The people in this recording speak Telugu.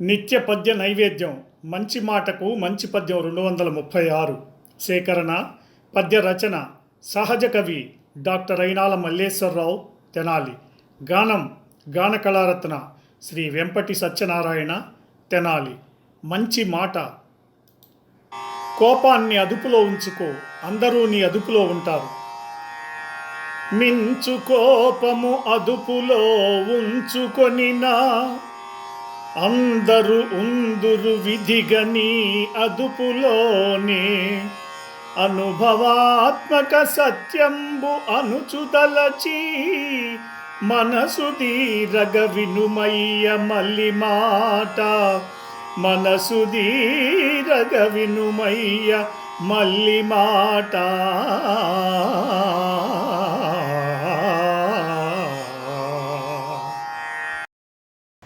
నిత్య పద్య నైవేద్యం మంచి మాటకు మంచి పద్యం రెండు వందల ముప్పై ఆరు. సేకరణ పద్య రచన సహజ కవి డాక్టర్ అయినాల మల్లేశ్వరరావు తెనాలి. గానం గాన కళారత్న శ్రీ వెంపటి సత్యనారాయణ తెనాలి. మంచి మాట. కోపాన్ని అదుపులో ఉంచుకో అందరూ నీ అదుపులో ఉంటారు. మించు కోపము అదుపులో ఉంచుకొనినా అందరు ఉందురు విధిగని అదుపులోనే. అనుభవాత్మక సత్యంబు అనుచుదలచి మనసు దీరగ వినుమయ్య మల్లి మాట. మనసు దీరగ వినుమయ్య మల్లి మాట.